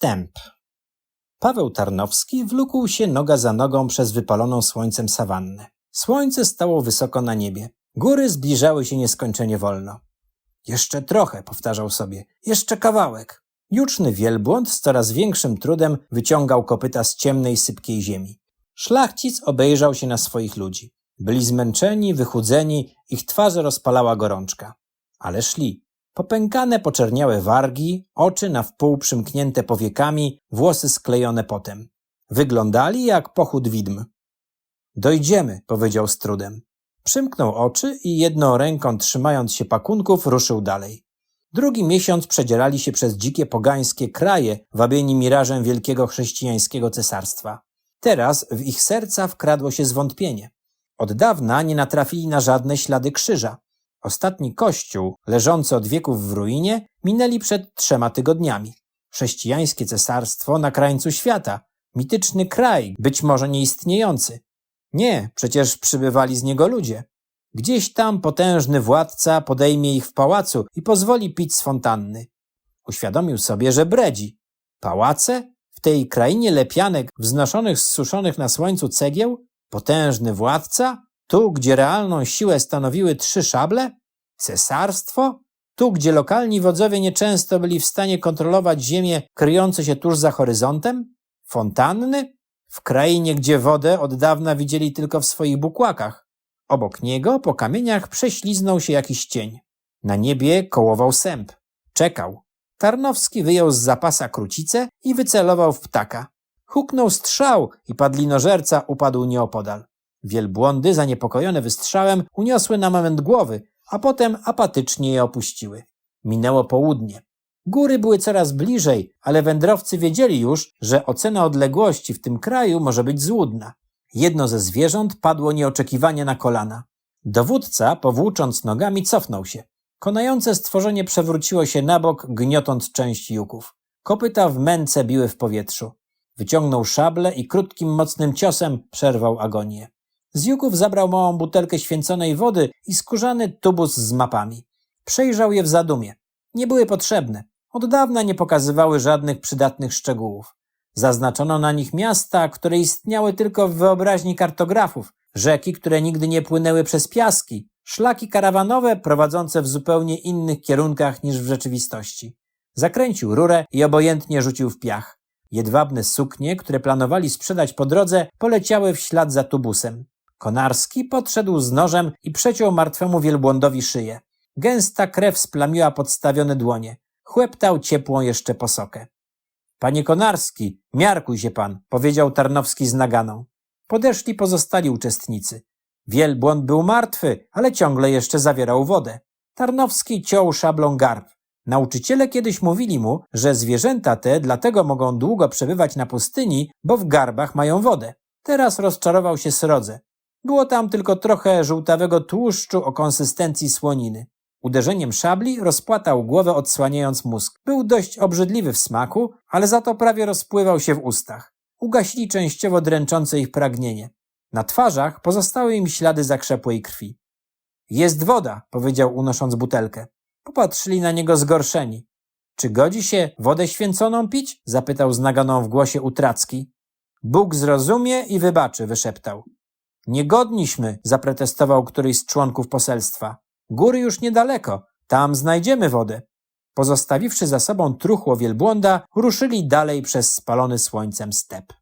Wstęp. Paweł Tarnowski wlókł się noga za nogą przez wypaloną słońcem sawannę. Słońce stało wysoko na niebie. Góry zbliżały się nieskończenie wolno. Jeszcze trochę, powtarzał sobie, jeszcze kawałek. Juczny wielbłąd z coraz większym trudem wyciągał kopyta z ciemnej, sypkiej ziemi. Szlachcic obejrzał się na swoich ludzi. Byli zmęczeni, wychudzeni, ich twarze rozpalała gorączka. Ale szli. Popękane, poczerniałe wargi, oczy na wpół przymknięte powiekami, włosy sklejone potem. Wyglądali jak pochód widm. Dojdziemy, powiedział z trudem. Przymknął oczy i jedną ręką trzymając się pakunków ruszył dalej. Drugi miesiąc przedzierali się przez dzikie pogańskie kraje, wabieni mirażem wielkiego chrześcijańskiego cesarstwa. Teraz w ich serca wkradło się zwątpienie. Od dawna nie natrafili na żadne ślady krzyża. Ostatni kościół, leżący od wieków w ruinie, minęli przed trzema tygodniami. Chrześcijańskie cesarstwo na krańcu świata, mityczny kraj, być może nieistniejący. Nie, przecież przybywali z niego ludzie. Gdzieś tam potężny władca podejmie ich w pałacu i pozwoli pić z fontanny. Uświadomił sobie, że bredzi. Pałace? W tej krainie lepianek wznoszonych z suszonych na słońcu cegieł? Potężny władca? Tu, gdzie realną siłę stanowiły trzy szable? Cesarstwo? Tu, gdzie lokalni wodzowie nieczęsto byli w stanie kontrolować ziemię kryjące się tuż za horyzontem? Fontanny? W krainie, gdzie wodę od dawna widzieli tylko w swoich bukłakach. Obok niego po kamieniach prześliznął się jakiś cień. Na niebie kołował sęp. Czekał. Tarnowski wyjął z zapasa krucicę i wycelował w ptaka. Huknął strzał i padlinożerca upadł nieopodal. Wielbłądy, zaniepokojone wystrzałem, uniosły na moment głowy, a potem apatycznie je opuściły. Minęło południe. Góry były coraz bliżej, ale wędrowcy wiedzieli już, że ocena odległości w tym kraju może być złudna. Jedno ze zwierząt padło nieoczekiwanie na kolana. Dowódca, powłócząc nogami, cofnął się. Konające stworzenie przewróciło się na bok, gniotąc część juków. Kopyta w męce biły w powietrzu. Wyciągnął szable i krótkim, mocnym ciosem przerwał agonię. Z juków zabrał małą butelkę święconej wody i skórzany tubus z mapami. Przejrzał je w zadumie. Nie były potrzebne. Od dawna nie pokazywały żadnych przydatnych szczegółów. Zaznaczono na nich miasta, które istniały tylko w wyobraźni kartografów, rzeki, które nigdy nie płynęły przez piaski, szlaki karawanowe prowadzące w zupełnie innych kierunkach niż w rzeczywistości. Zakręcił rurę i obojętnie rzucił w piach. Jedwabne suknie, które planowali sprzedać po drodze, poleciały w ślad za tubusem. Konarski podszedł z nożem i przeciął martwemu wielbłądowi szyję. Gęsta krew splamiła podstawione dłonie. Chłeptał ciepłą jeszcze posokę. Panie Konarski, miarkuj się pan, powiedział Tarnowski z naganą. Podeszli pozostali uczestnicy. Wielbłąd był martwy, ale ciągle jeszcze zawierał wodę. Tarnowski ciął szablą garb. Nauczyciele kiedyś mówili mu, że zwierzęta te dlatego mogą długo przebywać na pustyni, bo w garbach mają wodę. Teraz rozczarował się srodze. Było tam tylko trochę żółtawego tłuszczu o konsystencji słoniny. Uderzeniem szabli rozpłatał głowę, odsłaniając mózg. Był dość obrzydliwy w smaku, ale za to prawie rozpływał się w ustach. Ugasili częściowo dręczące ich pragnienie. Na twarzach pozostały im ślady zakrzepłej krwi. Jest woda, powiedział unosząc butelkę. Popatrzyli na niego zgorszeni. Czy godzi się wodę święconą pić? zapytał z naganą w głosie utracki. Bóg zrozumie i wybaczy, wyszeptał. Niegodniśmy, zaprotestował któryś z członków poselstwa. Góry już niedaleko, tam znajdziemy wodę. Pozostawiwszy za sobą truchło wielbłąda, ruszyli dalej przez spalony słońcem step.